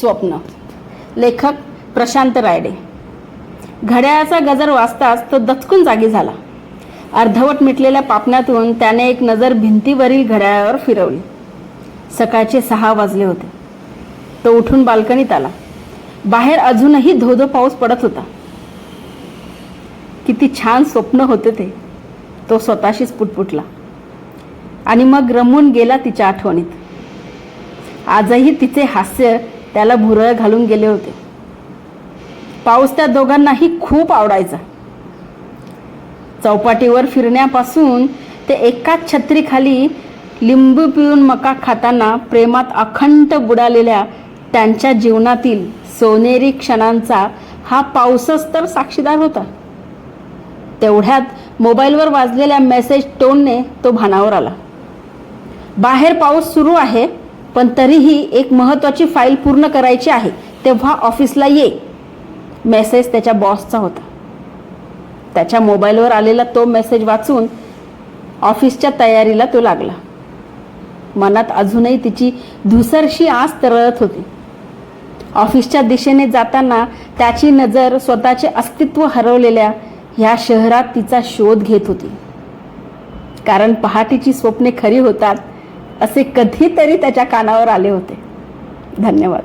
स्वप्न. लेखक प्रशांत रायडे. घड्याळाचा गजर वाचताच तो दचकून जागी झाला. अर्धवट मिटलेल्या पापण्यातून त्याने एक नजर भिंतीवरील घड्याळावर फिरवली. सकाळचे सहा वाजले होते. तो उठून बाल्कनीत आला. बाहेर अजूनही धोधो पाऊस पडत होता. किती छान स्वप्न होते ते. तो स्वतःशीच पुटपुटला. आणि मग रमून गेला तिच्या आठवणीत. आजही तिचे हास्य त्याला भुरळ घालून गेले होते. पाऊस त्या दोघांनाही खूप आवडायचा. चौपाटीवर फिरण्यापासून ते एकाच छत्रीखाली लिंबू पिऊन मका खाताना प्रेमात अखंड बुडालेल्या त्यांच्या जीवनातील सोनेरी क्षणांचा हा पाऊसच तर साक्षीदार होता. तेवढ्यात मोबाईलवर वाजलेल्या मेसेज टोनने तो भानावर आला. बाहेर पाऊस सुरू आहे पण तरीही एक महत्त्वाची फाईल पूर्ण करायची आहे तेव्हा ऑफिसला ये. मेसेज त्याच्या बॉसचा होता. त्याच्या मोबाईलवर आलेला तो मेसेज वाचून ऑफिसच्या तयारीला तो लागला. मनात अजूनही तिची धुसरशी आस तरळत होती. ऑफिसच्या दिशेने जाताना त्याची नजर स्वतःचे अस्तित्व हरवलेल्या ह्या शहरात तिचा शोध घेत होती. कारण पहाटेची स्वप्ने खरी होतात असे कधीतरी त्याच्या कानावर आले होते. धन्यवाद.